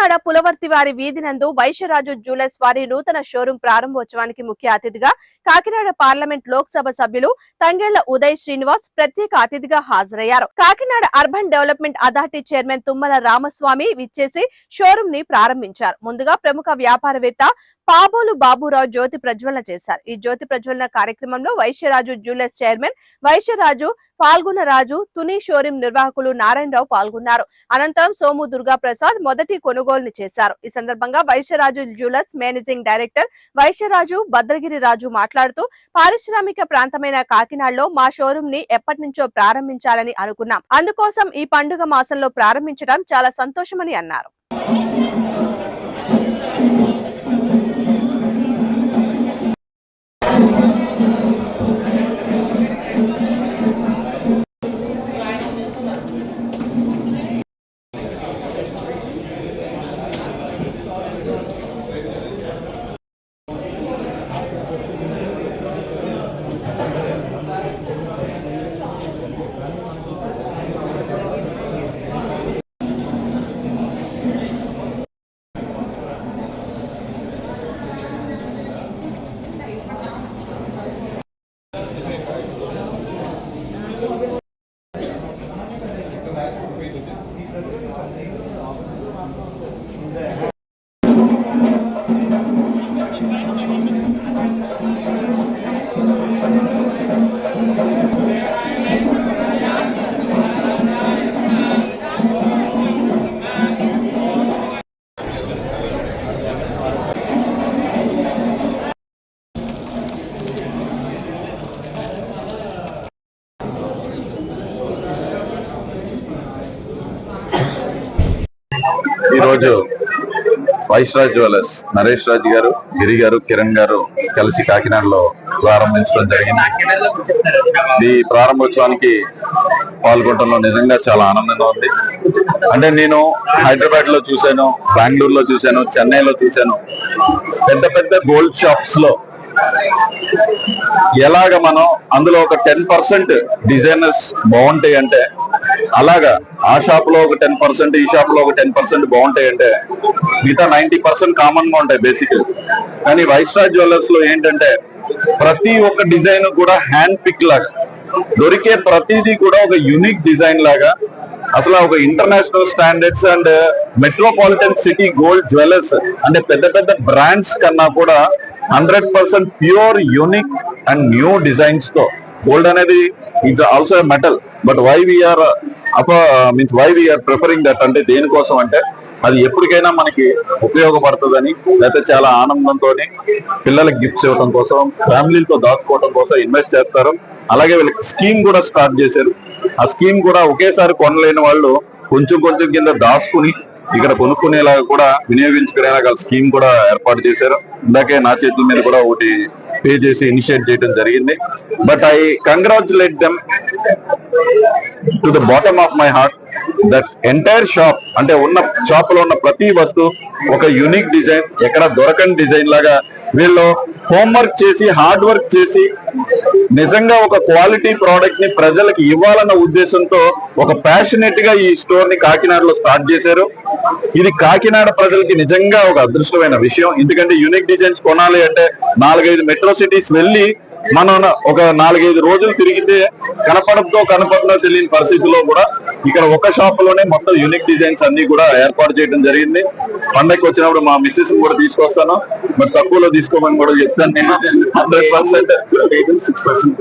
కాకినాడ వారి వీధి నందు వైశ్యరాజు జ్యువెలర్స్ వారి నూతన షోరూం ప్రారంభోత్సవానికి ముఖ్య అతిథిగా కాకినాడ పార్లమెంట్ లోక్సభ సభ్యులు తంగెళ్ళ ఉదయ్ శ్రీనివాస్ ప్రత్యేక అతిథిగా హాజరయ్యారు. Kakinada urban development authority chairman Tummala Ramaswamy విచ్చేసి షోరూం ని ప్రారంభించారు. ముందుగా ప్రముఖ వ్యాపారవేత్త పాబోలు బాబురావు జ్యోతి ప్రజ్వలన చేశారు. ఈ జ్యోతి ప్రజ్వలన కార్యక్రమంలో వైశ్యరాజు జ్యువెలర్స్ చైర్మన్ వైశ్యరాజు పాల్గొనరాజు తుని షోరూం నిర్వాహకులు నారాయణరావు పాల్గొన్నారు. అనంతరం సోము దుర్గా ప్రసాద్ మొదటి కొనుగోలుని చేశారు. ఈ సందర్భంగా Vaishyaraju jewellers managing director Vaishyaraju Bhadragiri Raju మాట్లాడుతూ పారిశ్రామిక ప్రాంతమైన కాకినాడలో మా షోరూం ని ఎప్పటి నుంచో ప్రారంభించాలని అనుకున్నాం. అందుకోసం ఈ పండుగ మాసంలో ప్రారంభించడం చాలా సంతోషమని అన్నారు. ఈరోజు వైశ్రాజ్ జ్యువెలర్స్ నరేష్ రాజ్ గారు గిరి గారు కిరణ్ గారు కలిసి కాకినాడలో ప్రారంభించడం జరిగింది. ఈ ప్రారంభోత్సవానికి పాల్గొనడంలో నిజంగా చాలా ఆనందంగా ఉంది. అంటే నేను హైదరాబాద్లో చూశాను బెంగళూరులో చూశాను చెన్నైలో చూశాను. పెద్ద పెద్ద గోల్డ్ షాప్స్లో ఎలాగ మనం అందులో ఒక టెన్ పర్సెంట్ డిజైనర్స్ బాగుంటాయి అంటే అలాగా ఆ షాప్లో ఒక టెన్ పర్సెంట్ ఈ షాప్లో ఒక టెన్ పర్సెంట్ బాగుంటాయి అంటే మిగతా నైన్టీ పర్సెంట్ కామన్గా ఉంటాయి బేసిక్. కానీ వైశ్రాజ్ జ్యువెలర్స్లో ఏంటంటే ప్రతి ఒక్క డిజైన్ కూడా హ్యాండ్ పిక్ లాగా. దొరికే ప్రతిదీ కూడా ఒక యునిక్ డిజైన్ లాగా. అసలు ఒక international standards and metropolitan city gold jewellers అంటే పెద్ద పెద్ద బ్రాండ్స్ కన్నా కూడా hundred percent pure unique and new డిజైన్స్తో. Gold అనేది it's also metal. But why we are అపో means why we are preferring that అంటే దేనికోసం అంటే అది ఎప్పటికైనా మనకి ఉపయోగపడుతుందని లేకపోతే చాలా ఆనందంతో పిల్లలకి గిఫ్ట్స్ ఇవ్వడం కోసం ఫ్యామిలీలతో దాచుకోవడం కోసం ఇన్వెస్ట్ చేస్తారు. అలాగే వీళ్ళకి స్కీమ్ కూడా స్టార్ట్ చేశారు. ఆ స్కీమ్ కూడా ఒకేసారి కొనలేని వాళ్ళు కొంచెం కొంచెం కింద దాచుకుని ఇక్కడ కొనుక్కునేలాగా కూడా వినియోగించుకునేలాగా స్కీమ్ కూడా ఏర్పాటు చేశారు. ఇందాకే నా చేతుల మీద కూడా ఒకటి పే చేసి ఇనిషియేట్ చేయడం జరిగింది. But I congratulate them to the bottom of my heart that entire shop అంటే ఉన్న షాప్లో ఉన్న ప్రతి వస్తువు ఒక యూనిక్ డిజైన్ ఎక్కడ దొరకని డిజైన్ లాగా వీళ్ళు హోంవర్క్ చేసి హార్డ్ వర్క్ చేసి నిజంగా ఒక క్వాలిటీ ప్రోడక్ట్ని ప్రజలకు ఇవ్వాలన్న ఉద్దేశంతో ఒక ప్యాషనెట్గా ఈ స్టోర్ని కాకినాడలో స్టార్ట్ చేశారు. ఇది కాకినాడ ప్రజలకి నిజంగా ఒక అదృష్టమైన విషయం. ఎందుకంటే యూనిక్ డిజైన్స్ కొనాలి అంటే నాలుగైదు మెట్రో సిటీస్ వెళ్ళి మనం ఒక నాలుగైదు రోజులు తిరిగితే కనపడంతో కనపడదో తెలియని పరిస్థితిలో కూడా ఇక్కడ ఒక షాప్లోనే మొత్తం యూనిక్ డిజైన్స్ అన్ని కూడా ఏర్పాటు చేయడం జరిగింది. పండగకి వచ్చినప్పుడు మా మిస్సెస్ కూడా తీసుకొస్తాను. మరి తక్కువలో తీసుకోమని కూడా చెప్తాను నేను. Hundred percent six percent.